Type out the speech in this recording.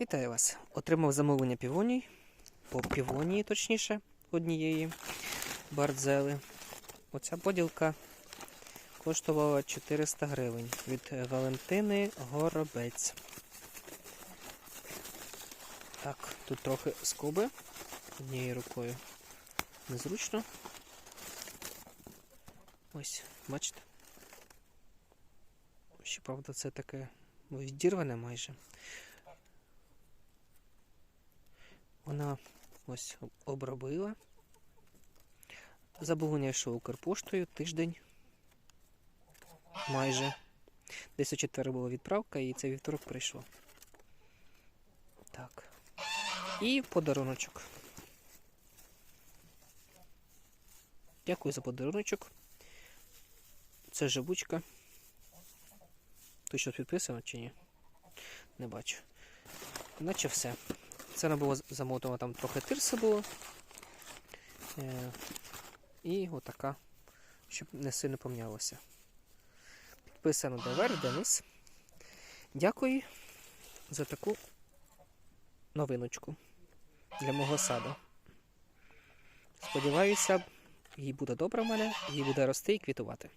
Вітаю вас! Отримав замовлення півоній, по півонії, точніше, однієї бардзели. Оця поділка коштувала 400 гривень від Валентини Горобець. Так, тут трохи скоби однією рукою. Незручно. Ось, бачите? Щоправда, це таке відірване майже. Вона ось обробила. Замовлення йшов Укрпоштою тиждень. Майже. Десь у четвер була відправка і цей вівторок прийшло. Так. І подаруночок. Дякую за подаруночок. Це живучка. Тут щось підписано чи ні? Не бачу. Наче все. Це не було замотано, там трохи тирси було. Е, і отака, щоб не сильно помінялося. Підписано Девер Денис. Дякую за таку новиночку для мого саду. Сподіваюся, їй буде добре в мене, їй буде рости і квітувати.